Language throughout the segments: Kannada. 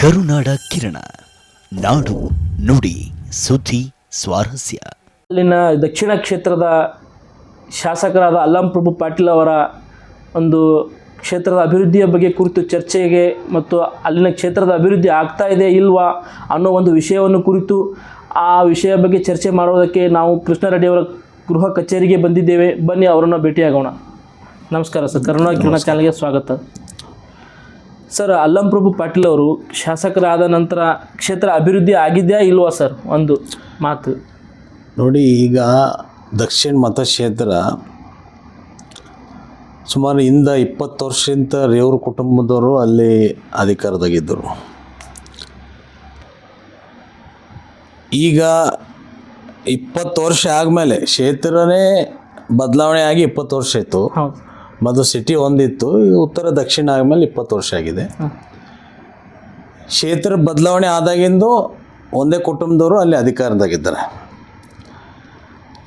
ಕರುನಾಡ ಕಿರಣ. ನಾಡು ನುಡಿ ಸುದ್ದಿ ಸ್ವಾರಸ್ಯ. ಅಲ್ಲಿನ ದಕ್ಷಿಣ ಕ್ಷೇತ್ರದ ಶಾಸಕರಾದ ಅಲ್ಲಂ ಪ್ರಭು ಪಾಟೀಲ್ ಅವರ ಒಂದು ಕ್ಷೇತ್ರದ ಅಭಿವೃದ್ಧಿಯ ಬಗ್ಗೆ ಕುರಿತು ಚರ್ಚೆಗೆ ಮತ್ತು ಅಲ್ಲಿನ ಕ್ಷೇತ್ರದ ಅಭಿವೃದ್ಧಿ ಆಗ್ತಾ ಇದೆ ಇಲ್ವಾ ಅನ್ನೋ ಒಂದು ವಿಷಯವನ್ನು ಕುರಿತು ಆ ವಿಷಯ ಬಗ್ಗೆ ಚರ್ಚೆ ಮಾಡುವುದಕ್ಕೆ ನಾವು ಕೃಷ್ಣರೆಡ್ಡಿಯವರ ಗೃಹ ಕಚೇರಿಗೆ ಬಂದಿದ್ದೇವೆ. ಬನ್ನಿ ಅವರನ್ನು ಭೇಟಿಯಾಗೋಣ. ನಮಸ್ಕಾರ ಸರ್. ಕರುಣಾ ಕಿರಣ ಚಾನಲ್ಗೆ ಸ್ವಾಗತ. ಸರ್ ಅಲ್ಲಂ ಪ್ರಭು ಪಾಟೀಲ್ ಅವರು ಶಾಸಕರಾದ ನಂತರ ಕ್ಷೇತ್ರ ಅಭಿವೃದ್ಧಿ ಆಗಿದೆಯಾ ಇಲ್ವಾ ಸರ್? ಒಂದು ಮಾತು. ನೋಡಿ ಈಗ ದಕ್ಷಿಣ ಮತಕ್ಷೇತ್ರ ಸುಮಾರು ಇಂದ ಇಪ್ಪತ್ತು ವರ್ಷದಿಂದ ರೇವ್ರ ಕುಟುಂಬದವರು ಅಲ್ಲಿ ಅಧಿಕಾರದಾಗಿದ್ದರು. ಈಗ ಇಪ್ಪತ್ತು ವರ್ಷ ಆದಮೇಲೆ ಕ್ಷೇತ್ರನೇ ಬದಲಾವಣೆ ಆಗಿ ಇಪ್ಪತ್ತು ವರ್ಷ ಇತ್ತು ಹೌದು. ಮೊದಲು ಸಿಟಿ ಒಂದಿತ್ತು. ಉತ್ತರ ದಕ್ಷಿಣ ಆದಮೇಲೆ ಇಪ್ಪತ್ತು ವರ್ಷ ಆಗಿದೆ. ಕ್ಷೇತ್ರ ಬದಲಾವಣೆ ಆದಾಗಿಂದು ಒಂದೇ ಕುಟುಂಬದವರು ಅಲ್ಲಿ ಅಧಿಕಾರದಾಗಿದ್ದಾರೆ.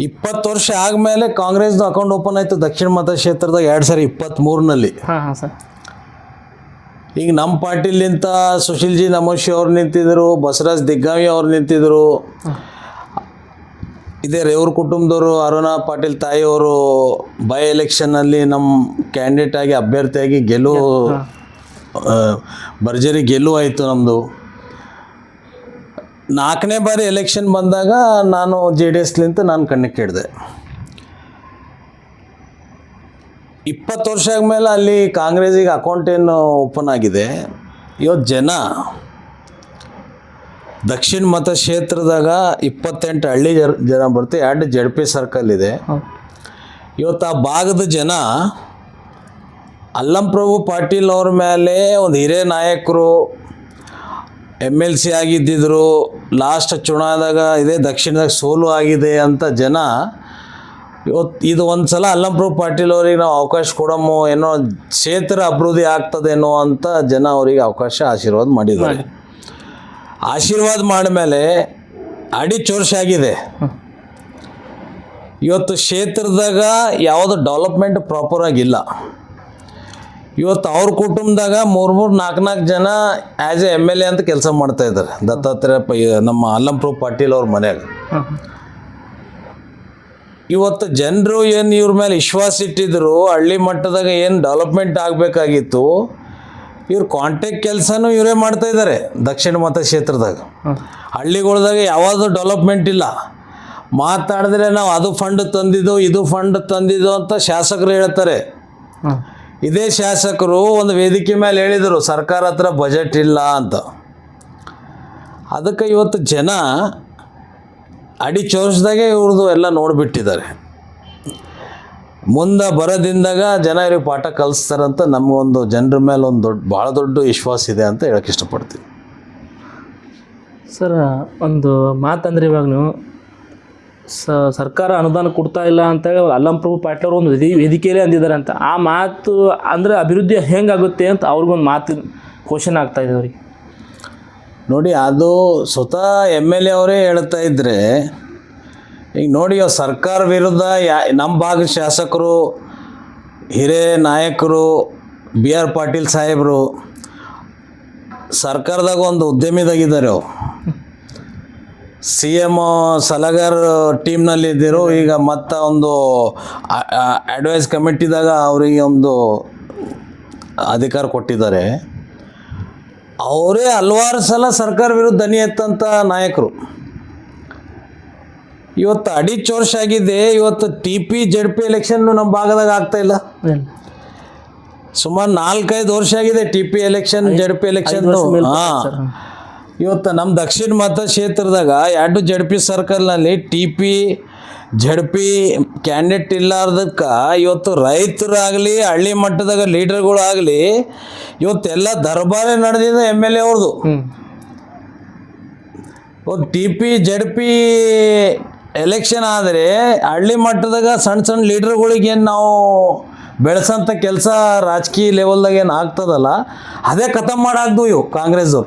ಇಪ್ಪತ್ತು ವರ್ಷ ಆದಮೇಲೆ ಕಾಂಗ್ರೆಸ್ದು ಅಕೌಂಟ್ ಓಪನ್ ಆಯಿತು. ದಕ್ಷಿಣ ಮತಕ್ಷೇತ್ರದಾಗ ಎರಡು ಸಾವಿರ ಇಪ್ಪತ್ತ್ಮೂರನಲ್ಲಿ ಈಗ ನಮ್ಮ ಪಾರ್ಟಿಲಿಂತ ಸುಶೀಲ್ ಜಿ ನಮೋಶಿ ಅವ್ರು ನಿಂತಿದ್ದರು ಬಸವರಾಜ್ ದಿಗ್ಗಾವಿ ಅವ್ರು ನಿಂತಿದ್ದರು ಇದೇ ರೇವ್ರ ಕುಟುಂಬದವರು ಅರುಣ ಪಾಟೀಲ್ ತಾಯಿಯವರು ಬೈ ಎಲೆಕ್ಷನ್ನಲ್ಲಿ ನಮ್ಮ ಕ್ಯಾಂಡಿಡೇಟ್ ಆಗಿ, ಅಭ್ಯರ್ಥಿಯಾಗಿ ಗೆಲುವು ಭರ್ಜರಿ ಗೆಲುವು ಆಯಿತು ನಮ್ಮದು ನಾಲ್ಕನೇ ಬಾರಿ ಎಲೆಕ್ಷನ್ ಬಂದಾಗ ನಾನು ಜೆ ಡಿ ಎಸ್ಲಿಂತ ನಾನು ಕಣ್ಣಕ್ಕೆ ಕೇಳಿದೆ. ಇಪ್ಪತ್ತು ವರ್ಷ ಆದಮೇಲೆ ಅಲ್ಲಿ ಕಾಂಗ್ರೆಸ್ಸಿಗೆ ಅಕೌಂಟ್ ಏನು ಓಪನ್ ಆಗಿದೆ. ಇವತ್ತು ಜನ ದಕ್ಷಿಣ ಮತಕ್ಷೇತ್ರದಾಗ ಇಪ್ಪತ್ತೆಂಟು ಹಳ್ಳಿ ಜನ ಜನ ಬರುತ್ತೆ ಎರಡು ಜಡ್ ಪಿ ಸರ್ಕಲ್ ಇದೆ. ಇವತ್ತು ಆ ಭಾಗದ ಜನ ಅಲ್ಲಂಪ್ರಭು ಪಾಟೀಲ್ ಅವ್ರ ಮೇಲೆ ಒಂದು ಹಿರಿಯ ನಾಯಕರು ಎಂ ಎಲ್ ಸಿ ಆಗಿದ್ದಿದ್ರು ಲಾಸ್ಟ್ ಚುನಾವಣೆದಾಗ ಇದೇ ದಕ್ಷಿಣದಾಗ ಸೋಲು ಆಗಿದೆ ಅಂತ ಜನ ಇವತ್ತು ಇದು ಒಂದು ಸಲ ಅಲ್ಲಂಪ್ರಭು ಪಾಟೀಲ್ ಅವ್ರಿಗೆ ನಾವು ಅವಕಾಶ ಕೊಡಮೋ ಏನೋ ಕ್ಷೇತ್ರ ಅಭಿವೃದ್ಧಿ ಆಗ್ತದೇನೋ ಅಂತ ಜನ ಅವರಿಗೆ ಅವಕಾಶ ಆಶೀರ್ವಾದ ಮಾಡಿದ್ದಾರೆ. ಆಶೀರ್ವಾದ ಮಾಡಿದ್ಮೇಲೆ ಅಡಿ ಚೋರ್ಸಾಗಿದೆ. ಇವತ್ತು ಕ್ಷೇತ್ರದಾಗ ಯಾವುದು ಡೆವಲಪ್ಮೆಂಟ್ ಪ್ರಾಪರ್ ಆಗಿಲ್ಲ. ಇವತ್ತು ಅವ್ರ ಕುಟುಂಬದಾಗ ಮೂರು ಮೂರು, ನಾಲ್ಕು ನಾಲ್ಕು ಜನ as a M L A ಅಂತ ಕೆಲಸ ಮಾಡ್ತಾ ಇದ್ದಾರೆ. ದತ್ತಾತ್ರೇಯ ಪ ನಮ್ಮ ಅಲ್ಲಂಪ್ರೂ ಪಾಟೀಲ್ ಅವ್ರ ಮನೆಯಾಗ. ಇವತ್ತು ಜನರು ಏನು ಇವ್ರ ಮೇಲೆ ವಿಶ್ವಾಸ ಇಟ್ಟಿದ್ರು, ಹಳ್ಳಿ ಮಟ್ಟದಾಗ ಏನು ಡೆವಲಪ್ಮೆಂಟ್ ಆಗಬೇಕಾಗಿತ್ತು ಇವ್ರ ಕಾಂಟ್ಯಾಕ್ಟ್ ಕೆಲಸನೂ ಇವರೇ ಮಾಡ್ತಾ ಇದ್ದಾರೆ ದಕ್ಷಿಣ ಮತ ಕ್ಷೇತ್ರದಾಗ. ಹಳ್ಳಿಗಳ್ದಾಗ ಯಾವುದು ಡೆವಲಪ್ಮೆಂಟ್ ಇಲ್ಲ. ಮಾತಾಡಿದ್ರೆ ನಾವು ಅದು ಫಂಡ್ ತಂದಿದ್ದು ಇದು ಫಂಡ್ ತಂದಿದ್ದು ಅಂತ ಶಾಸಕರು ಹೇಳ್ತಾರೆ. ಇದೇ ಶಾಸಕರು ಒಂದು ವೇದಿಕೆ ಮೇಲೆ ಹೇಳಿದರು ಸರ್ಕಾರ ಹತ್ರ ಬಜೆಟ್ ಇಲ್ಲ ಅಂತ. ಅದಕ್ಕೆ ಇವತ್ತು ಜನ ಅಡಿ ಚೋರ್ಸ್ದಾಗೆ ಇವ್ರದ್ದು ಎಲ್ಲ ನೋಡಿಬಿಟ್ಟಿದ್ದಾರೆ. ಮುಂದೆ ಬರೋದಿಂದಾಗ ಜನ ಇವ್ರಿಗೆ ಪಾಠ ಕಲಿಸ್ತಾರಂತ ನಮಗೊಂದು ಜನರ ಮೇಲೆ ಒಂದು ದೊಡ್ಡ ಭಾಳ ದೊಡ್ಡ ವಿಶ್ವಾಸ ಇದೆ ಅಂತ ಹೇಳಕ್ಕೆ ಇಷ್ಟಪಡ್ತೀವಿ ಸರ್ ಒಂದು ಮಾತಂದ್ರೆ ಇವಾಗ ನೀವು ಸ ಸರ್ಕಾರ ಅನುದಾನ ಕೊಡ್ತಾ ಇಲ್ಲ ಅಂತೇಳಿ ಅಲ್ಲಂ ಪ್ರಭು ಪಾಟೀಲ್ ಅವರು ಒಂದು ವೇದಿ ವೇದಿಕೆಯಲ್ಲಿ ಅಂದಿದ್ದಾರೆ ಅಂತ. ಆ ಮಾತು ಅಂದರೆ ಅಭಿವೃದ್ಧಿ ಹೆಂಗಾಗುತ್ತೆ ಅಂತ ಅವ್ರಿಗೊಂದು ಮಾತು ಕ್ವಶನ್ ಆಗ್ತಾ ಇದೆ ಅವ್ರಿಗೆ. ನೋಡಿ ಅದು ಸ್ವತಃ ಎಂ ಎಲ್ ಎ ಅವರೇ ಹೇಳ್ತಾ ಇದ್ದರೆ ಈಗ ನೋಡಿ ಸರ್ಕಾರ ವಿರುದ್ಧ ಯಾ, ನಮ್ಮ ಭಾಗದ ಶಾಸಕರು, ಹಿರಿಯ ನಾಯಕರು ಬಿ ಆರ್ ಪಾಟೀಲ್ ಸಾಹೇಬರು, ಸರ್ಕಾರದಾಗ ಒಂದು ಉದ್ಯಮಿದಾಗಿದ್ದಾರೆ ಅವು ಸಿ ಎಂ ಸಲಗಾರ್ ಟೀಮ್ನಲ್ಲಿ ಇದ್ದಿರು, ಈಗ ಮತ್ತು ಒಂದು ಅಡ್ವೈಸ್ ಕಮಿಟಿದಾಗ ಅವರಿಗೆ ಒಂದು ಅಧಿಕಾರ ಕೊಟ್ಟಿದ್ದಾರೆ. ಅವರೇ ಹಲವಾರು ಸಲ ಸರ್ಕಾರ ವಿರುದ್ಧ ದನಿ ಎತ್ತಂಥ ನಾಯಕರು. ಇವತ್ತು ಅಡಿ ವರ್ಷ ಆಗಿದೆ ಇವತ್ತು T P Z P election ನಮ್ಮ ಭಾಗದಾಗ ಆಗ್ತಾ ಇಲ್ಲ. ಸುಮಾರು ನಾಲ್ಕೈದು ವರ್ಷ ಆಗಿದೆ T P election Z P election ಹಾಂ. ಇವತ್ತು ನಮ್ಮ ದಕ್ಷಿಣ ಮತಕ್ಷೇತ್ರದಾಗ ಎರಡು Z P ಸರ್ಕಲ್ನಲ್ಲಿ T P Z P candidate ಇಲ್ಲಾರ್ದಕ್ಕೆ ಇವತ್ತು ರೈತರಾಗಲಿ ಹಳ್ಳಿ ಮಟ್ಟದಾಗ ಲೀಡರ್ಗಳಾಗಲಿ ಇವತ್ತೆಲ್ಲ ದರ್ಬಾರೇ ನಡೆದಿದೆ ಎಂ ಎಲ್ ಎ ಅವ್ರದ್ದು T P Z P election ಆದರೆ ಹಳ್ಳಿ ಮಟ್ಟದಾಗ ಸಣ್ಣ ಸಣ್ಣ ಲೀಡರ್ಗಳಿಗೆ ಏನು ನಾವು ಬೆಳೆಸಂತ ಕೆಲಸ ರಾಜಕೀಯ ಲೆವೆಲ್ದಾಗ ಏನು ಆಗ್ತದಲ್ಲ ಅದೇ ಖತಮ್ ಮಾಡಾಕ್ದು ಇವು ಕಾಂಗ್ರೆಸ್ಸು.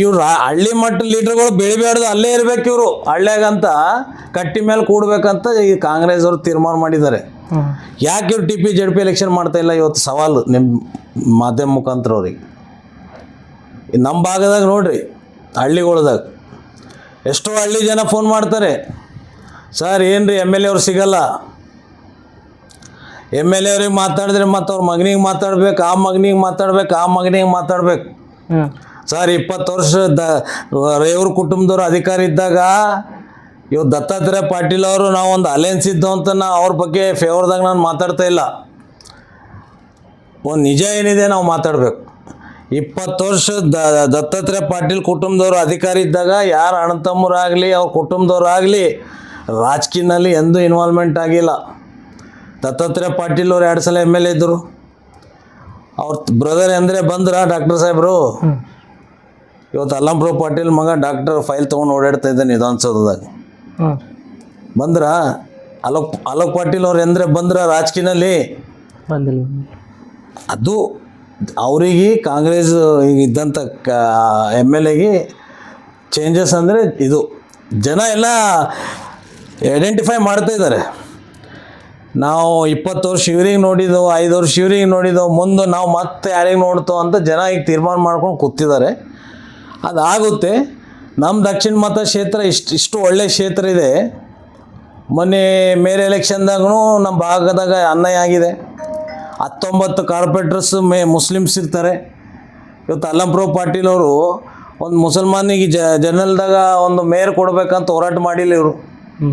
ಇವ್ರ ಹಳ್ಳಿ ಮಟ್ಟ ಲೀಡರ್ಗಳು ಬೆಳಿಬೇಡ್ದು ಅಲ್ಲೇ ಇರ್ಬೇಕು ಇವರು. ಹಳ್ಳಿಯಾಗಂತ ಕಟ್ಟಿ ಮೇಲೆ ಕೂಡ್ಬೇಕಂತ ಈ ಕಾಂಗ್ರೆಸ್ ಅವರು ತೀರ್ಮಾನ ಮಾಡಿದ್ದಾರೆ. ಯಾಕೆ ಇವ್ರು T P Z P election ಮಾಡ್ತಾ ಇಲ್ಲ ಇವತ್ತು? ಸವಾಲು ನಿಮ್ಮ ಮಾಧ್ಯಮ ಮುಖಾಂತರ ಅವ್ರಿಗೆ ನಮ್ಮ ಭಾಗದಾಗ ನೋಡ್ರಿ ಹಳ್ಳಿಗಳ್ದಾಗ. ಎಷ್ಟೋ ಹಳ್ಳಿ ಜನ ಫೋನ್ ಮಾಡ್ತಾರೆ. ಸರ್ ಏನು ರೀ ಎಂ ಎಲ್ ಎ ಅವ್ರು ಸಿಗಲ್ಲ? ಎಂ ಎಲ್ ಎ ಅವ್ರಿಗೆ ಮಾತಾಡಿದ್ರೆ ಮತ್ತೆ ಅವ್ರ ಮಗನಿಗೆ ಮಾತಾಡ್ಬೇಕು ಆ ಮಗನಿಗೆ ಮಾತಾಡ್ಬೇಕು ಆ ಮಗನಿಗೆ ಮಾತಾಡ್ಬೇಕು. ಸರ್ ಇಪ್ಪತ್ತು ವರ್ಷ ದ ರೇವ್ರ ಕುಟುಂಬದವ್ರು ಅಧಿಕಾರ ಇದ್ದಾಗ ಇವ್ ದತ್ತಾತ್ರೇಯ ಪಾಟೀಲ್ ಅವರು ನಾವು ಒಂದು ಅಲಯನ್ಸ್ ಇದ್ದು ಅಂತ ನಾ ಅವ್ರ ಬಗ್ಗೆ ಫೇವರ್ದಾಗ ನಾನು ಮಾತಾಡ್ತಾ ಇಲ್ಲ. ಒಂದು ನಿಜ ಏನಿದೆ ನಾವು ಮಾತಾಡಬೇಕು. ಇಪ್ಪತ್ತು ವರ್ಷ ದ ದತ್ತಾತ್ರೇಯ ಪಾಟೀಲ್ ಕುಟುಂಬದವರು ಅಧಿಕಾರಿ ಇದ್ದಾಗ ಯಾರು ಅಣ್ಣ ತಮ್ಮರಾಗಲಿ ಅವ್ರ ಕುಟುಂಬದವ್ರು ಆಗಲಿ ರಾಜಕೀಯದಲ್ಲಿ ಎಂದೂ ಇನ್ವಾಲ್ವ್ಮೆಂಟ್ ಆಗಿಲ್ಲ. ದತ್ತಾತ್ರೇಯ ಪಾಟೀಲ್ ಅವ್ರು ಎರಡು ಸಲ ಎಂ ಎಲ್ ಎ ಇದ್ದರು ಅವ್ರ ಬ್ರದರ್ ಅಂದರೆ ಬಂದ್ರ ಡಾಕ್ಟರ್ ಸಾಹೇಬರು. ಇವತ್ತು ಅಲ್ಲಂಪ್ರಭು ಪಾಟೀಲ್ ಮಗ ಡಾಕ್ಟರ್ ಫೈಲ್ ತೊಗೊಂಡು ಓಡಾಡ್ತಾ ಇದ್ದಾನೆ ವಿಧಾನಸೌಧದಾಗ. ಬಂದ್ರ ಅಲೋಕ್ ಅಲೋಕ್ ಪಾಟೀಲ್ ಅವ್ರು ಎಂದ್ರೆ ಬಂದ್ರ ಬಂದಿಲ್ಲ. ಅದು ಅವರಿಗೆ ಕಾಂಗ್ರೆಸ್ ಇದ್ದಂಥ ಎಂ ಎಲ್ ಎಗೆ ಚೇಂಜಸ್ ಅಂದರೆ ಇದು. ಜನ ಎಲ್ಲ ಐಡೆಂಟಿಫೈ ಮಾಡ್ತಾ ಇದ್ದಾರೆ. ನಾವು ಇಪ್ಪತ್ತು ವರ್ಷ ಇವ್ರಿಗೆ ನೋಡಿದ್ದೆವು ಐದು ವರ್ಷ ಇವ್ರಿಗೆ ನೋಡಿದ್ದೆವು ಮುಂದೆ ನಾವು ಮತ್ತೆ ಯಾರಿಗೆ ನೋಡ್ತೋ ಅಂತ ಜನ ಈಗ ತೀರ್ಮಾನ ಮಾಡ್ಕೊಂಡು ಕೂತಿದ್ದಾರೆ. ಅದಾಗುತ್ತೆ. ನಮ್ಮ ದಕ್ಷಿಣ ಮತ ಕ್ಷೇತ್ರ ಇಷ್ಟು ಇಷ್ಟು ಒಳ್ಳೆ ಕ್ಷೇತ್ರ ಇದೆ. ಮೊನ್ನೆ ಮೇರೆ ಎಲೆಕ್ಷನ್ದಾಗೂ ನಮ್ಮ ಭಾಗದಾಗ ಅನ್ಯಾಯ ಆಗಿದೆ. ಹತ್ತೊಂಬತ್ತು ಕಾರ್ಪೊರೇಟರ್ಸ್ ಮೇ ಮುಸ್ಲಿಮ್ಸ್ ಇರ್ತಾರೆ. ಇವತ್ತು ಅಲ್ಲಂಪ್ರೋ ಪಾಟೀಲ್ ಅವರು ಒಂದು ಮುಸಲ್ಮಾನಿಗೆ ಜ ಜನರಲ್ದಾಗ ಒಂದು ಮೇಯರ್ ಕೊಡಬೇಕಂತ ಹೋರಾಟ ಮಾಡಿಲ್ಲ ಇವರು. ಹ್ಞೂ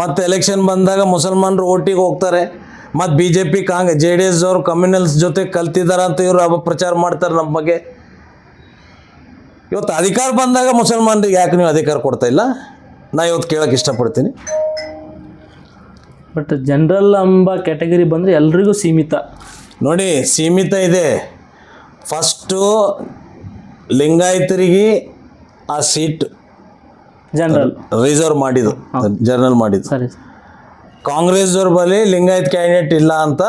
ಮತ್ತು ಎಲೆಕ್ಷನ್ ಬಂದಾಗ ಮುಸಲ್ಮಾನರು ಓಟಿಗೆ ಹೋಗ್ತಾರೆ. ಮತ್ತು B J P Kong J D S ಅವರು ಕಮ್ಯುನಲ್ಸ್ ಜೊತೆ ಕಲ್ತಿದ್ದಾರೆ ಅಂತ ಇವರು ಅಪಪ್ರಚಾರ ಮಾಡ್ತಾರೆ ನಮ್ಮ ಬಗ್ಗೆ. ಇವತ್ತು ಅಧಿಕಾರ ಬಂದಾಗ ಮುಸಲ್ಮಾನರಿಗೆ ಯಾಕೆ ನೀವು ಅಧಿಕಾರ ಕೊಡ್ತಾ ಇಲ್ಲ? ನಾ ಇವತ್ತು ಕೇಳೋಕೆ ಇಷ್ಟಪಡ್ತೀನಿ. ಬಟ್ ಜನರಲ್ ಎಂಬ ಕ್ಯಾಟಗರಿ ಬಂದರೆ ಎಲ್ರಿಗೂ ಸೀಮಿತ. ನೋಡಿ ಸೀಮಿತ ಇದೆ. ಫಸ್ಟು ಲಿಂಗಾಯತರಿಗೆ ಆ ಸೀಟ್ ಜನರಲ್ ರಿಸರ್ವ್ ಮಾಡಿದ್ದು ಜನರಲ್ ಮಾಡಿದ್ದು. ಸರಿ ಕಾಂಗ್ರೆಸ್ದವ್ರ ಬಳಿ ಲಿಂಗಾಯತ್ ಕ್ಯಾಂಡಿಡೇಟ್ ಇಲ್ಲ ಅಂತ.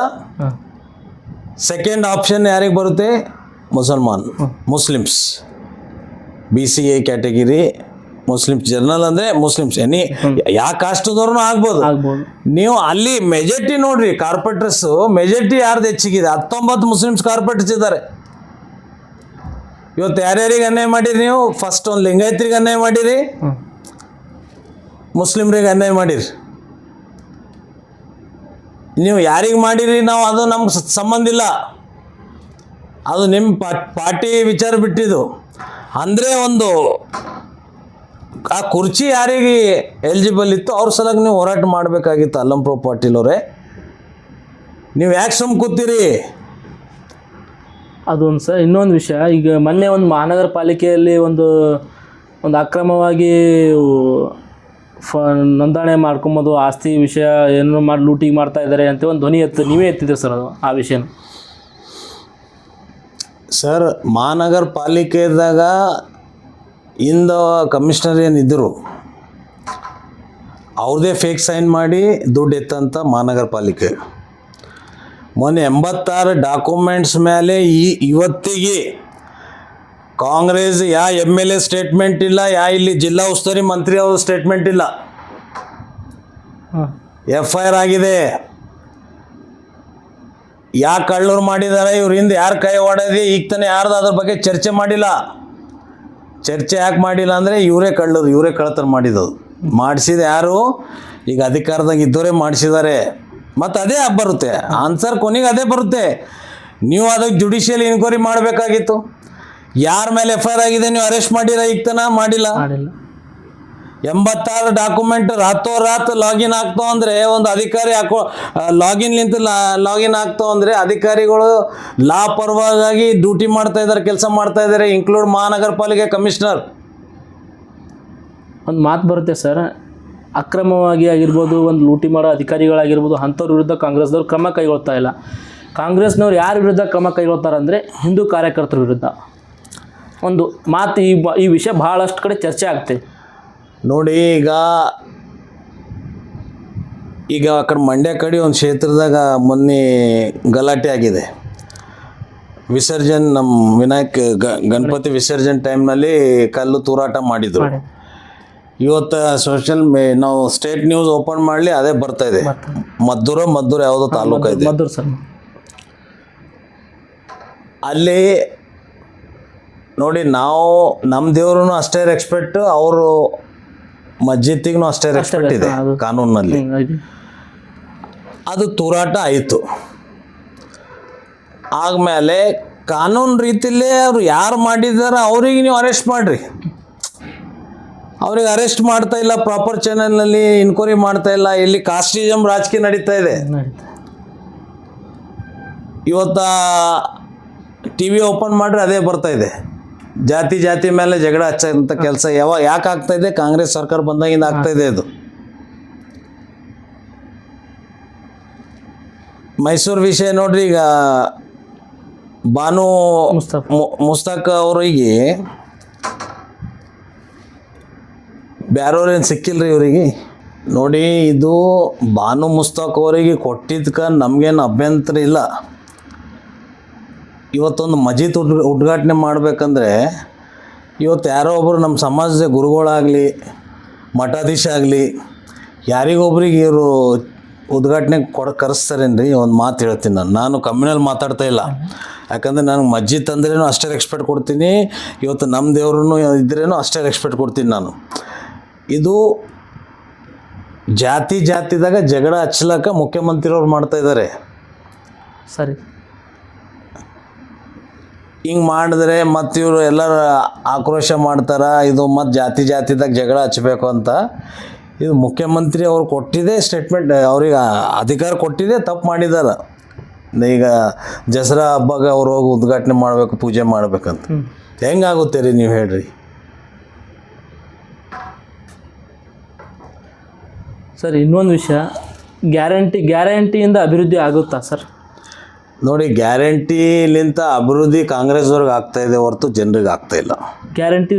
ಸೆಕೆಂಡ್ ಆಪ್ಷನ್ ಯಾರಿಗೆ ಬರುತ್ತೆ? ಮುಸಲ್ಮಾನ್ Muslims B C A category Muslims general ಅಂದ್ರೆ ಮುಸ್ಲಿಮ್ಸ್. ಎನಿ ಯಾವ ಕಾಸ್ಟ್ದವ್ರೂ ಆಗ್ಬೋದು. ಆಗ್ಬೋದು. ನೀವು ಅಲ್ಲಿ ಮೆಜಾರಿಟಿ ನೋಡ್ರಿ ಕಾರ್ಪೊರೇಟರ್ಸ್ ಮೆಜಾರಿಟಿ ಯಾರ್ದು ಹೆಚ್ಚಿಗಿದೆ? ಹತ್ತೊಂಬತ್ತು ಮುಸ್ಲಿಮ್ಸ್ ಕಾರ್ಪೊರೇಟರ್ಸ್ ಇದ್ದಾರೆ. ಇವತ್ತು ಯಾರ್ಯಾರಿಗೆ ಅನ್ಯಾಯ ಮಾಡಿರಿ ನೀವು? ಫಸ್ಟ್ ಒಂದು ಲಿಂಗಾಯತ್ರಿಗೆ ಅನ್ಯಾಯ ಮಾಡಿರಿ. ಮುಸ್ಲಿಮ್ರಿಗೆ ಅನ್ಯಾಯ ಮಾಡಿರಿ. ನೀವು ಯಾರಿಗೆ ಮಾಡಿರಿ? ನಾವು ಅದು ನಮ್ಗೆ ಸಂಬಂಧ ಇಲ್ಲ. ಅದು ನಿಮ್ಮ ಪಾರ್ಟಿ ವಿಚಾರ ಬಿಟ್ಟಿದ್ದು. ಅಂದರೆ ಒಂದು ಆ ಕುರ್ಚಿ ಯಾರಿಗೆ ಎಲಿಜಿಬಲ್ ಇತ್ತು ಅವ್ರ ಸಲಕ್ಕೆ ನೀವು ಹೋರಾಟ ಮಾಡಬೇಕಾಗಿತ್ತು ಅಲ್ಲಂಪ್ರಭು ಪಾಟೀಲ್ ಅವರೇ. ನೀವು ಯಾಕೆ ಸುಮ್ ಕೂತೀರಿ? ಅದೊಂದು ಸರ್ ಇನ್ನೊಂದು ವಿಷಯ ಈಗ ಮೊನ್ನೆ ಒಂದು ಮಹಾನಗರ ಪಾಲಿಕೆಯಲ್ಲಿ ಒಂದು ಒಂದು ಅಕ್ರಮವಾಗಿ ಫ ನೋಂದಣಿ ಮಾಡ್ಕೊಂಬೋದು ಆಸ್ತಿ ವಿಷಯ ಏನು ಮಾಡಿ ಲೂಟಿಗೆ ಮಾಡ್ತಾ ಇದ್ದಾರೆ ಅಂತ ಒಂದು ಧ್ವನಿ ಎತ್ತು ನೀವೇ ಎತ್ತಿದ್ದೆ ಸರ್ ಅದು ಆ ವಿಷಯನ? ಸರ್ ಮಹಾನಗರ ಪಾಲಿಕೆದಾಗ ಇಂದ ಕಮಿಷನರ್ ಏನಿದ್ದರು ಅವ್ರದೇ ಫೇಕ್ ಸೈನ್ ಮಾಡಿ ದುಡ್ಡು ಎತ್ತಂತ ಮಹಾನಗರ ಪಾಲಿಕೆ. ಮೊನ್ನೆ ಎಂಬತ್ತಾರು ಡಾಕ್ಯುಮೆಂಟ್ಸ್ ಮೇಲೆ ಈ ಇವತ್ತಿಗೆ ಕಾಂಗ್ರೆಸ್, ಯಾ ಎಂ ಎಲ್ ಎ ಸ್ಟೇಟ್ಮೆಂಟ್ ಇಲ್ಲ, ಯಾ ಇಲ್ಲಿ ಜಿಲ್ಲಾ ಉಸ್ತುವಾರಿ ಮಂತ್ರಿ ಅವ್ರ ಸ್ಟೇಟ್ಮೆಂಟ್ ಇಲ್ಲ. ಎಫ್ ಐ ಆರ್ ಆಗಿದೆ. ಯಾ ಕಳ್ಳರು ಮಾಡಿದ್ದಾರೆ ಇವ್ರ ಹಿಂದೆ ಯಾರು ಕೈ ಹೊಡೆದಿ ಈಗ ತಾನೇ ಯಾರ್ದು ಅದ್ರ ಬಗ್ಗೆ ಚರ್ಚೆ ಮಾಡಿಲ್ಲ. ಚರ್ಚೆ ಯಾಕೆ ಮಾಡಿಲ್ಲ ಅಂದರೆ ಇವರೇ ಕಳ್ಳರು, ಇವರೇ ಕಳ್ಳತನ ಮಾಡಿದ್ದು. ಮಾಡಿಸಿದ ಯಾರು? ಈಗ ಅಧಿಕಾರದಾಗ ಇದ್ದವರೇ ಮಾಡಿಸಿದ್ದಾರೆ ಮತ್ತು ಅದೇ ಬರುತ್ತೆ. ಆನ್ಸರ್ ಕೊನೆಗೆ ಅದೇ ಬರುತ್ತೆ. ನೀವು ಅದಕ್ಕೆ ಜುಡಿಷಿಯಲ್ ಇನ್ಕ್ವೈರಿ ಮಾಡಬೇಕಾಗಿತ್ತು. ಯಾರ ಮೇಲೆ ಎಫ್ ಆಗಿದೆ, ನೀವು ಅರೆಸ್ಟ್ ಮಾಡಿರ ಈಗ ತನ ಮಾಡಿಲ್ಲ. ಎಂಬತ್ತಾರು ಡಾಕ್ಯುಮೆಂಟ್ ರಾತೋ ಲಾಗಿನ್ ಆಗ್ತಾವ ಅಂದರೆ ಒಂದು ಅಧಿಕಾರಿ ಹಾಕೋ ಲಾಗಿನ್ ಲಿಂತ ಲಾಗಿನ್ ಆಗ್ತಾವ ಅಂದರೆ ಅಧಿಕಾರಿಗಳು ಲಾಪರವಾಗಿ ಡ್ಯೂಟಿ ಮಾಡ್ತಾ ಇದ್ದಾರೆ, ಕೆಲಸ ಮಾಡ್ತಾ ಇದ್ದಾರೆ ಇನ್ಕ್ಲೂಡ್ ಮಹಾನಗರ ಪಾಲಿಕೆ ಕಮಿಷನರ್ ಒಂದು ಮಾತು ಬರುತ್ತೆ ಸರ್ ಅಕ್ರಮವಾಗಿ ಆಗಿರ್ಬೋದು, ಒಂದು ಲೂಟಿ ಮಾಡೋ ಅಧಿಕಾರಿಗಳಾಗಿರ್ಬೋದು, ಅಂಥವ್ರ ವಿರುದ್ಧ ಕಾಂಗ್ರೆಸ್ದವ್ರು ಕ್ರಮ ಕೈಗೊಳ್ತಾ ಇಲ್ಲ. ಕಾಂಗ್ರೆಸ್ನವ್ರು ಯಾರ ವಿರುದ್ಧ ಕ್ರಮ ಕೈಗೊಳ್ತಾರೆ ಅಂದರೆ ಹಿಂದೂ ಕಾರ್ಯಕರ್ತರ ವಿರುದ್ಧ. ಒಂದು ಮಾತು ಈ ಈ ವಿಷಯ ಭಾಳಷ್ಟು ಕಡೆ ಚರ್ಚೆ ಆಗ್ತದೆ ನೋಡಿ ಈಗ ಈಗ ಆ ಕಡೆ ಮಂಡ್ಯ ಕಡೆ ಒಂದು ಕ್ಷೇತ್ರದಾಗ ಮೊನ್ನೆ ಗಲಾಟೆ ಆಗಿದೆ. ವಿಸರ್ಜನ್ ನಮ್ಮ ವಿನಾಯಕ್ ಗ- ಗಣಪತಿ ವಿಸರ್ಜನ್ ಟೈಮ್ನಲ್ಲಿ ಕಲ್ಲು ತೂರಾಟ ಮಾಡಿದ್ರು. ಮಾಡಿ ಇವತ್ತು ಸೋಷಿಯಲ್ ಮೇ ನಾವು ಸ್ಟೇಟ್ ನ್ಯೂಸ್ ಓಪನ್ ಮಾಡಲಿ ಅದೇ ಬರ್ತಾ ಇದೆ. ಮದ್ದೂರ ಮದ್ದೂರು ಯಾವುದೋ ತಾಲೂಕು ಇದೆ. ಅಲ್ಲಿ ನೋಡಿ ನಾವು ನಮ್ಮ ದೇವ್ರೂ ಅಷ್ಟೇ ರೆಸ್ಪೆಕ್ಟ್ ಅವರು ಮಸ್ಜಿದ್ದಿಗೂ ಅಷ್ಟೇ ರೆಸ್ಪೆಕ್ಟ್ ಇದೆ ಕಾನೂನಿನಲ್ಲಿ ಕಾನೂನಲ್ಲಿ. ಅದು. ತೂರಾಟ ಆಯಿತು. ಆದಮೇಲೆ ಕಾನೂನು ರೀತಿಯಲ್ಲೇ ಅವ್ರು ಯಾರು ಮಾಡಿದಾರ ಅವ್ರಿಗೆ ನೀವು ಅರೆಸ್ಟ್ ಮಾಡಿರಿ. ಅವ್ರಿಗೆ ಅರೆಸ್ಟ್ ಮಾಡ್ತಾ ಇಲ್ಲ ಪ್ರಾಪರ್ ಚಾನಲ್ನಲ್ಲಿ ಇನ್ಕ್ವೈರಿ ಮಾಡ್ತಾ ಇಲ್ಲ ಇಲ್ಲಿ ಕಾಸ್ಟಿಸಮ್ ರಾಜಕೀಯ ನಡೀತಾ ಇದೆ. ಇವತ್ತ ಟಿ ವಿ ಓಪನ್ ಮಾಡ್ರೆ ಅದೇ ಬರ್ತಾ ಇದೆ. ಜಾತಿ ಜಾತಿ ಮೇಲೆ ಜಗಳ ಹಚ್ಚಂತ ಕೆಲಸ ಯಾವ ಯಾಕೆ ಆಗ್ತಾ ಇದೆ? ಕಾಂಗ್ರೆಸ್ ಸರ್ಕಾರ ಬಂದಾಗಿಂದ ಆಗ್ತಾ ಇದೆ ಅದು. ಮೈಸೂರು ವಿಷಯ ನೋಡ್ರಿ ಈಗ ಬಾನು ಮುಸ್ತಾಕ್. ಅವರಿಗೆ ಬ್ಯಾರವ್ರೇನು ಸಿಕ್ಕಿಲ್ರಿ ಇವರಿಗೆ? ನೋಡಿ ಇದು ಬಾನು ಮುಸ್ತಾಕ್ ಅವರಿಗೆ ಕೊಟ್ಟಿದ್ಕ ನಮಗೇನು ಅಭ್ಯಂತರ ಇಲ್ಲ. ಇವತ್ತೊಂದು ಮಜೀದ್ ಉದ್, ಉದ್ಘಾಟನೆ ಮಾಡಬೇಕಂದ್ರೆ ಇವತ್ತು ಯಾರೋ ಒಬ್ಬರು ನಮ್ಮ ಸಮಾಜದ ಗುರುಗಳಾಗಲಿ, ಮಠಾಧೀಶ ಆಗಲಿ, ಯಾರಿಗೊಬ್ರಿಗೆ ಇವರು ಉದ್ಘಾಟನೆ ಕೊಡ, ಕರೆಸ್ತಾರೇನ್ರಿ? ಒಂದು ಮಾತು ಹೇಳ್ತೀನಿ ನಾನು. ನಾನು ಕಮ್ಮಿನಲ್ಲಿ ಮಾತಾಡ್ತಾ ಇಲ್ಲ. ಯಾಕಂದರೆ ನನಗೆ ಮಸ್ಜಿದ್ ಅಂದ್ರೇನು ಅಷ್ಟೇ ರೆಸ್ಪೆಕ್ಟ್ ಕೊಡ್ತೀನಿ. ಇವತ್ತು ನಮ್ಮ ದೇವ್ರೂ ಇದ್ರೇನು ಅಷ್ಟೇ ರೆಸ್ಪೆಕ್ಟ್ ಕೊಡ್ತೀನಿ ನಾನು. ಇದು ಜಾತಿ ಜಾತಿದಾಗ ಜಗಳ ಹಚ್ಚಲಕ್ಕ ಮುಖ್ಯಮಂತ್ರಿಯವ್ರು ಮಾಡ್ತಾ ಇದ್ದಾರೆ ಸರಿ. ಹಿಂಗೆ ಮಾಡಿದ್ರೆ ಮತ್ತು ಇವರು ಎಲ್ಲರ ಆಕ್ರೋಶ ಮಾಡ್ತಾರೆ ಇದು ಮತ್ತು ಜಾತಿ ಜಾತಿದಾಗ ಜಗಳ ಹಚ್ಚಬೇಕು ಅಂತ. ಇದು ಮುಖ್ಯಮಂತ್ರಿ ಅವ್ರು ಕೊಟ್ಟಿದೆ ಸ್ಟೇಟ್ಮೆಂಟ್ ಅವ್ರಿಗೆ ಅಧಿಕಾರ ಕೊಟ್ಟಿದೆ ತಪ್ಪು ಮಾಡಿದ್ದಾರೆ ಈಗ ದಸರಾ ಹಬ್ಬಗ ಅವ್ರು ಹೋಗಿ ಉದ್ಘಾಟನೆ ಮಾಡಬೇಕು ಪೂಜೆ ಮಾಡ್ಬೇಕಂತ. ಹೆಂಗಾಗುತ್ತೆ ರೀ ನೀವು ಹೇಳ್ರಿ? ಸರ್ ಇನ್ನೊಂದು ವಿಷಯ ಗ್ಯಾರಂಟಿ ಗ್ಯಾರಂಟಿಯಿಂದ ಅಭಿವೃದ್ಧಿ ಆಗುತ್ತಾ ಸರ್? ನೋಡಿ ಗ್ಯಾರಂಟಿಲಿಂತ ಅಭಿವೃದ್ಧಿ ಕಾಂಗ್ರೆಸ್ವರ್ಗೆ ಆಗ್ತಾ ಇದೆ ಹೊರತು ಜನರಿಗೆ ಆಗ್ತಾ ಇಲ್ಲ. ಗ್ಯಾರಂಟಿ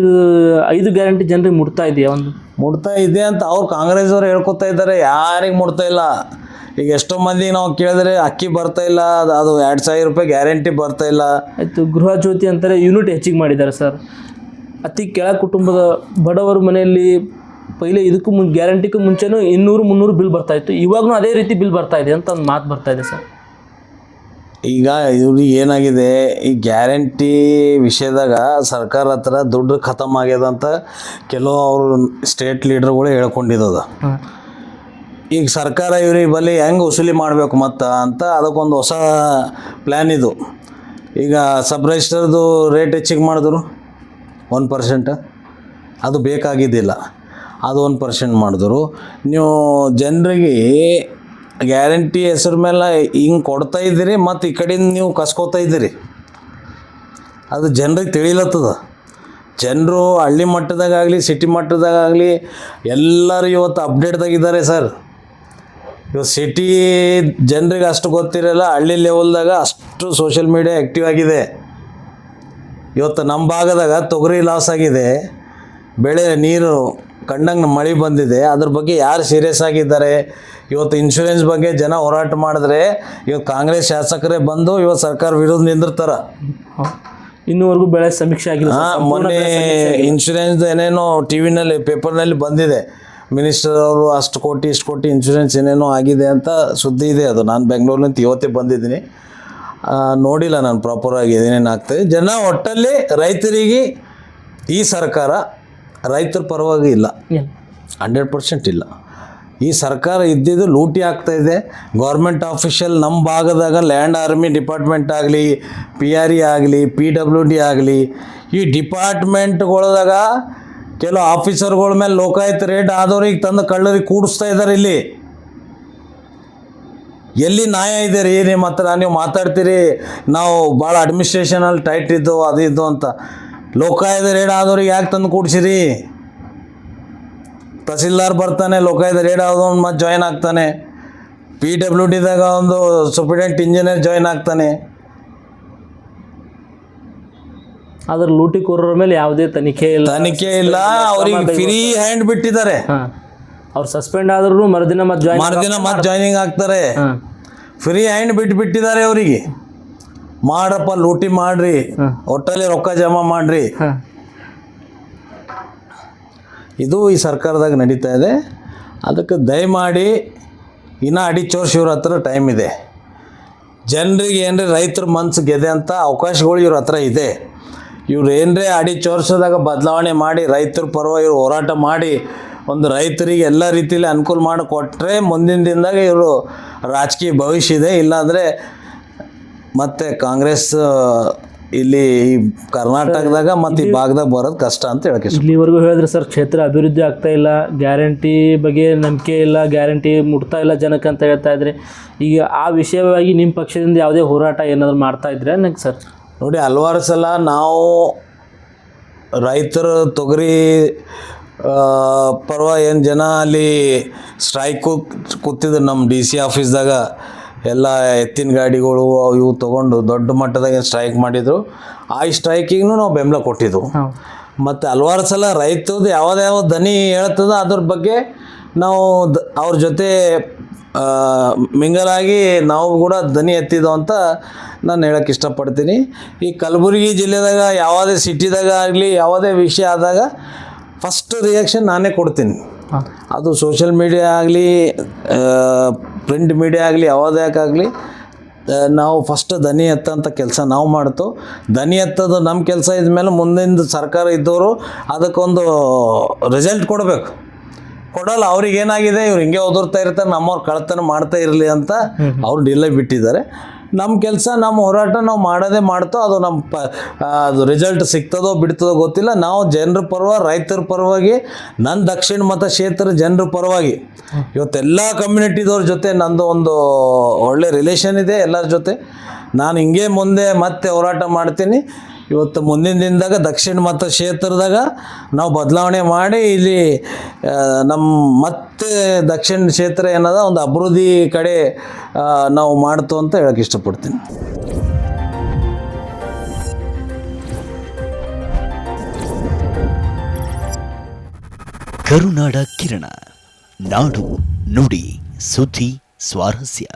ಐದು ಗ್ಯಾರಂಟಿ ಜನರಿಗೆ ಮುಟ್ತಾ ಇದೆಯಾ ಒಂದು? ಮುಡ್ತಾ ಇದೆ ಅಂತ ಅವ್ರು ಕಾಂಗ್ರೆಸ್ದವ್ರು ಹೇಳ್ಕೊತಾ ಇದ್ದಾರೆ ಯಾರಿಗೆ ಮುಡ್ತಾ ಇಲ್ಲ? ಈಗ ಎಷ್ಟೋ ಮಂದಿ ನಾವು ಕೇಳಿದ್ರೆ ಅಕ್ಕಿ ಬರ್ತಾ ಇಲ್ಲ ಅದು- ಅದು ಎರಡು ಸಾವಿರ ರೂಪಾಯಿ ಗ್ಯಾರಂಟಿ ಬರ್ತಾ ಇಲ್ಲ. ಆಯಿತು ಗೃಹ ಜ್ಯೋತಿ ಅಂತಾರೆ ಯೂನಿಟ್ ಹೆಚ್ಚಿಗೆ ಮಾಡಿದ್ದಾರೆ ಸರ್. ಅತಿ ಕೆಳ ಕುಟುಂಬದ ಬಡವರ ಮನೆಯಲ್ಲಿ ಪೈಲೆ ಇದಕ್ಕೂ ಮುನ್ ಗ್ಯಾರಂಟಿಗೂ ಮುಂಚೆನೂ ಇನ್ನೂರು ಮುನ್ನೂರು ಬಿಲ್ ಬರ್ತಾ ಇತ್ತು ಇವಾಗಲೂ ಅದೇ ರೀತಿ ಬಿಲ್ ಬರ್ತಾ ಇದೆ ಅಂತ ಒಂದು ಮಾತು ಬರ್ತಾ ಇದೆ ಸರ್. ಈಗ ಇವ್ರಿಗೆ ಏನಾಗಿದೆ ಈ ಗ್ಯಾರಂಟಿ ವಿಷಯದಾಗ ಸರ್ಕಾರ ಹತ್ರ ದುಡ್ಡು ಖತಮ್ ಆಗ್ಯದ ಅಂತ ಕೆಲವು ಅವರು ಸ್ಟೇಟ್ ಲೀಡರ್ಗಳು ಹೇಳ್ಕೊಂಡಿದ್ದದ. ಈಗ ಸರ್ಕಾರ ಇವ್ರಿಗೆ ಬಲ್ಲಿ ಹೆಂಗೆ ವಸೂಲಿ ಮಾಡಬೇಕು ಮತ್ತು ಅಂತ ಅದಕ್ಕೊಂದು ಹೊಸ ಪ್ಲ್ಯಾನ್ ಇದು. ಈಗ ಸಬ್ ರಿಜಿಸ್ಟರ್ದು ರೇಟ್ ಹೆಚ್ಚಿಗೆ ಮಾಡಿದ್ರು ಒನ್ ಪರ್ಸೆಂಟ್ ಅದು ಬೇಕಾಗಿದ್ದಿಲ್ಲ. ಅದು ಒನ್ ಪರ್ಸೆಂಟ್ ಮಾಡಿದ್ರು. ನೀವು ಜನರಿಗೆ ಗ್ಯಾರಂಟಿ ಹೆಸರು ಮೇಲೆ ಹಿಂಗೆ ಕೊಡ್ತಾ ಇದ್ದೀರಿ, ಮತ್ತು ಈ ಕಡೆಯಿಂದ ನೀವು ಕಸ್ಕೋತಾ ಇದ್ದೀರಿ. ಅದು ಜನರಿಗೆ ತಿಳಿಲತ್ತದ. ಜನರು ಹಳ್ಳಿ ಮಟ್ಟದಾಗಲಿ ಸಿಟಿ ಮಟ್ಟದಾಗಲಿ ಎಲ್ಲರೂ ಇವತ್ತು ಅಪ್ಡೇಟ್ದಾಗಿದ್ದಾರೆ ಸರ್ ಇವತ್ತು ಸಿಟಿ ಜನರಿಗೆ ಅಷ್ಟು ಗೊತ್ತಿರಲ್ಲ, ಹಳ್ಳಿ ಲೆವೆಲ್ದಾಗ ಅಷ್ಟು ಸೋಷಿಯಲ್ ಮೀಡಿಯಾ ಆ್ಯಕ್ಟಿವ್ ಆಗಿದೆ. ಇವತ್ತು ನಮ್ಮ ಭಾಗದಾಗ ತೊಗರಿ ಲಾಸ್ ಆಗಿದೆ. ಬೆಳೆ, ನೀರು ಕಂಡಂಗೆ ಮಳೆ ಬಂದಿದೆ ಅದ್ರ ಬಗ್ಗೆ ಯಾರು ಸೀರಿಯಸ್ ಆಗಿದ್ದಾರೆ? ಇವತ್ತು ಇನ್ಶೂರೆನ್ಸ್ ಬಗ್ಗೆ ಜನ ಹೋರಾಟ ಮಾಡಿದ್ರೆ ಇವತ್ತು ಕಾಂಗ್ರೆಸ್ ಶಾಸಕರೇ ಬಂದು ಇವತ್ತು ಸರ್ಕಾರ ವಿರೋಧ ನಿಂದಿರ್ತಾರೆ. ಇನ್ನೂವರೆಗೂ ಬೆಳೆ ಸಮೀಕ್ಷೆ ಆಗಿಲ್ಲ. ಹಾಂ ಮೊನ್ನೆ ಇನ್ಶೂರೆನ್ಸ್ ಏನೇನೋ ಟಿ ವಿನಲ್ಲಿ ಪೇಪರ್ನಲ್ಲಿ ಬಂದಿದೆ. ಮಿನಿಸ್ಟರ್ ಅವರು ಅಷ್ಟು ಕೋಟಿ ಇಷ್ಟು ಕೋಟಿ ಇನ್ಶೂರೆನ್ಸ್ ಏನೇನೋ ಆಗಿದೆ ಅಂತ ಸುದ್ದಿ ಇದೆ ಅದು. ನಾನು ಬೆಂಗಳೂರಿನಿಂದ ಇವತ್ತೇ ಬಂದಿದ್ದೀನಿ. ನೋಡಿಲ್ಲ ನಾನು ಪ್ರಾಪರಾಗಿ ಏನೇನು ಆಗ್ತದೆ. ಜನ ಒಟ್ಟಲ್ಲಿ ರೈತರಿಗೆ ಈ ಸರ್ಕಾರ ರೈತರ ಪರವಾಗಿ ಇಲ್ಲ? ಹಂಡ್ರೆಡ್ ಪರ್ಸೆಂಟ್ ಇಲ್ಲ. ಈ ಸರ್ಕಾರ ಇದ್ದಿದ್ದು ಲೂಟಿ ಆಗ್ತಾ ಇದೆ. ಗೌರ್ಮೆಂಟ್ ಆಫೀಷಿಯಲ್ ನಮ್ಮ ಭಾಗದಾಗ ಲ್ಯಾಂಡ್ ಆರ್ಮಿ ಡಿಪಾರ್ಟ್ಮೆಂಟ್ ಆಗಲಿ ಪಿ ಆರ್ ಇ ಆಗಲಿ ಪಿ ಡಬ್ಲ್ಯೂ ಡಿ ಆಗಲಿ ಈ ಡಿಪಾರ್ಟ್ಮೆಂಟ್ಗಳ್ದಾಗ ಕೆಲವು ಆಫೀಸರ್ಗಳ ಮೇಲೆ ಲೋಕಾಯುತ ರೇಟ್ ಆದವ್ರಿಗೆ ತಂದು ಕಳ್ಳರಿಗೆ ಕೂಡಿಸ್ತಾ ಇದ್ದಾರೆ ಇಲ್ಲಿ. ಎಲ್ಲಿ ನ್ಯಾಯ ಇದೆ ರೀ? ನಿಮ್ಮ ಹತ್ರ ನೀವು ಮಾತಾಡ್ತೀರಿ. ನಾವು ಭಾಳ ಅಡ್ಮಿನಿಸ್ಟ್ರೇಷನಲ್ಲಿ ಟೈಟ್ ಇದ್ದು ಅದು ಇದ್ದು ಅಂತ. ಲೋಕಾಯುತ ರೇಡ್ ಆದವ್ರಿಗೆ ಯಾಕೆ ತಂದು ಕೂಡಿಸಿರಿ? ತಹಸೀಲ್ದಾರ್ ಬರ್ತಾನೆ ಲೋಕಾಯದ ರೇಡ್ ಆದವನು ಮತ್ತೆ ಜಾಯ್ನ್ ಆಗ್ತಾನೆ. ಪಿ ಡಬ್ಲ್ಯೂ ಡಿದಾಗ ಒಂದು ಸೂಪ್ರಿಡೆಂಟ್ ಇಂಜಿನಿಯರ್ ಜಾಯ್ನ್ ಆಗ್ತಾನೆ. ಆದ್ರೆ ಲೂಟಿಕೋರರ ಮೇಲೆ ಯಾವುದೇ ತನಿಖೆ ಇಲ್ಲ. ತನಿಖೆ ಇಲ್ಲ ಅವ್ರಿಗೆ ಫ್ರೀ ಹ್ಯಾಂಡ್ ಬಿಟ್ಟಿದ್ದಾರೆ. ಅವ್ರು ಸಸ್ಪೆಂಡ್ ಆದ್ರೂ ಮರುದಿನ ಮತ್ತೆ ಜಾಯಿನ್ ಮರುದಿನ ಮತ್ತೆ ಜಾಯ್ನಿಂಗ್ ಆಗ್ತಾರೆ. ಫ್ರೀ ಹ್ಯಾಂಡ್ ಬಿಟ್ಟು ಬಿಟ್ಟಿದ್ದಾರೆ ಅವರಿಗೆ. ಮಾಡ್ರಪ್ಪ ಲೂಟಿ ಮಾಡ್ರಿ. ಒಟ್ಟಲ್ಲಿ ರೊಕ್ಕ ಜಮಾ ಮಾಡ್ರಿ. ಇದು ಈ ಸರ್ಕಾರದಾಗ ನಡೀತಾ ಇದೆ. ಅದಕ್ಕೆ ದಯಮಾಡಿ ಇನ್ನೂ ಅಡಿಚೋರ್ ಇವ್ರ ಹತ್ರ ಟೈಮ್ ಇದೆ. ಜನರಿಗೆ ಏನ್ರಿ ರೈತರ ಮನ್ಸು ಗೆದೆ ಅಂತ ಅವಕಾಶಗಳು ಇವ್ರ ಹತ್ರ ಇದೆ. ಇವ್ರು ಏನರೇ ಅಡಿ ಚೋರ್ಸೋದಾಗ ಬದಲಾವಣೆ ಮಾಡಿ ರೈತರ ಪರ್ವ ಇವ್ರು ಹೋರಾಟ ಮಾಡಿ ಒಂದು ರೈತರಿಗೆ ಎಲ್ಲ ರೀತಿಯಲ್ಲಿ ಅನುಕೂಲ ಮಾಡಿ ಕೊಟ್ಟರೆ ಮುಂದಿನ ದಿನದಾಗ ಇವರು ರಾಜಕೀಯ ಭವಿಷ್ಯ ಇದೆ. ಇಲ್ಲಾಂದರೆ ಮತ್ತೆ ಕಾಂಗ್ರೆಸ್ ಇಲ್ಲಿ ಈ ಕರ್ನಾಟಕದಾಗ ಮತ್ತು ಈ ಭಾಗದಾಗ ಬರೋದು ಕಷ್ಟ ಅಂತ ಹೇಳಕ್ಕೆ ಇಷ್ಟ. ಇಲ್ಲಿವರೆಗೂ ಹೇಳಿದ್ರೆ ಸರ್ ಕ್ಷೇತ್ರ ಅಭಿವೃದ್ಧಿ ಆಗ್ತಾ ಇಲ್ಲ ಗ್ಯಾರಂಟಿ ಬಗ್ಗೆ ನಂಬಿಕೆ ಇಲ್ಲ ಗ್ಯಾರಂಟಿ ಮುಟ್ತಾ ಇಲ್ಲ ಜನಕ್ಕೆ ಅಂತ ಹೇಳ್ತಾ ಇದ್ರೆ ಈಗ ಆ ವಿಷಯವಾಗಿ ನಿಮ್ಮ ಪಕ್ಷದಿಂದ ಯಾವುದೇ ಹೋರಾಟ ಏನಾದರೂ ಮಾಡ್ತಾ ಇದ್ರೆ ನಂಗೆ ಸರ್. ನೋಡಿ ಹಲವಾರು ಸಲ ನಾವು ರೈತರು ತೊಗರಿ ಆ, ಪರ್ವ ಏನು ಜನ ಅಲ್ಲಿ ಸ್ಟ್ರೈಕು ಕೂತಿದ್ರು ನಮ್ಮ ಡಿ ಸಿ ಆಫೀಸ್ದಾಗ. ಎಲ್ಲ ಎತ್ತಿನ ಗಾಡಿಗಳು ಅವು ಇವು ತೊಗೊಂಡು ದೊಡ್ಡ ಮಟ್ಟದಾಗ ಸ್ಟ್ರೈಕ್ ಮಾಡಿದ್ರು. ಆ ಸ್ಟ್ರೈಕಿಗೂ ನಾವು ಬೆಂಬಲ ಕೊಟ್ಟಿದ್ದೆವು ಮತ್ತು ಹಲವಾರು ಸಲ ರೈತದ ಯಾವ್ದು ಯಾವ ದನಿ ಹೇಳ್ತದ ಅದ್ರ ಬಗ್ಗೆ ನಾವು ದ ಅವ್ರ ಜೊತೆ ಮಿಂಗಲಾಗಿ ನಾವು ಕೂಡ ದನಿ ಎತ್ತಿದ್ದೋ ಅಂತ ನಾನು ಹೇಳಕ್ಕೆ ಇಷ್ಟಪಡ್ತೀನಿ. ಈ ಕಲಬುರಗಿ ಜಿಲ್ಲೆದಾಗ ಯಾವುದೇ ಸಿಟಿದಾಗ ಆಗಲಿ ಯಾವುದೇ ವಿಷಯ ಆದಾಗ ಫಸ್ಟ್ ರಿಯಾಕ್ಷನ್ ನಾನೇ ಕೊಡ್ತೀನಿ. ಅದು ಸೋಷಿಯಲ್ ಮೀಡಿಯಾ ಆಗಲಿ ಪ್ರಿಂಟ್ ಮೀಡಿಯಾ ಆಗಲಿ ಯಾವುದಕ್ಕಾಗಲಿ ನಾವು ಫಸ್ಟ್ ದನಿ ಎತ್ತಂಥ ಕೆಲಸ ನಾವು ಮಾಡ್ತು. ದನಿ ಎತ್ತದು ನಮ್ಮ ಕೆಲಸ ಇದ್ಮೇಲೆ ಮುಂದಿನ ಸರ್ಕಾರ ಇದ್ದವರು ಅದಕ್ಕೊಂದು ರಿಸಲ್ಟ್ ಕೊಡಬೇಕು. ಕೊಡಲ್ಲ ಅವ್ರಿಗೆ ಏನಾಗಿದೆ ಇವ್ರು ಹಿಂಗೆ ಓದಿರ್ತಾ ಇರ್ತಾರೆ ನಮ್ಮವ್ರು ಕಳ್ತನ ಮಾಡ್ತಾ ಇರಲಿ ಅಂತ ಅವ್ರು ಡಿಲೇ ಬಿಟ್ಟಿದ್ದಾರೆ. ನಮ್ಮ ಕೆಲಸ ನಮ್ಮ ಹೋರಾಟ ನಾವು ಮಾಡೋದೇ ಮಾಡ್ತೋ, ಅದು ನಮ್ಮ ಪ ಅದು ರಿಸಲ್ಟ್ ಸಿಗ್ತದೋ ಬಿಡ್ತದೋ ಗೊತ್ತಿಲ್ಲ. ನಾವು ಜನರ ಪರವ ರೈತರ ಪರವಾಗಿ ನನ್ನ ದಕ್ಷಿಣ ಮತ ಕ್ಷೇತ್ರ ಜನರ ಪರವಾಗಿ ಇವತ್ತೆಲ್ಲ ಕಮ್ಯುನಿಟಿದವ್ರ ಜೊತೆ ನಂದು ಒಂದು ಒಳ್ಳೆ ರಿಲೇಷನ್ ಇದೆ ಎಲ್ಲರ ಜೊತೆ. ನಾನು ಹಿಂಗೆ ಮುಂದೆ ಮತ್ತೆ ಹೋರಾಟ ಮಾಡ್ತೀನಿ. ಇವತ್ತು ಮುಂದಿನ ದಿನದಾಗ ದಕ್ಷಿಣ ಮತ್ತು ಕ್ಷೇತ್ರದಾಗ ನಾವು ಬದಲಾವಣೆ ಮಾಡಿ ಇಲ್ಲಿ ನಮ್ಮ ಮತ್ತೆ ದಕ್ಷಿಣ ಕ್ಷೇತ್ರ ಏನದ, ಒಂದು ಅಭಿವೃದ್ಧಿ ಕಡೆ ನಾವು ಮಾಡ್ತು ಅಂತ ಹೇಳಕ್ಕೆ ಇಷ್ಟಪಡ್ತೀನಿ. ಕರುನಾಡ ಕಿರಣ, ನಾಡು ನುಡಿ, ಸುದ್ದಿ, ಸ್ವಾರಸ್ಯ.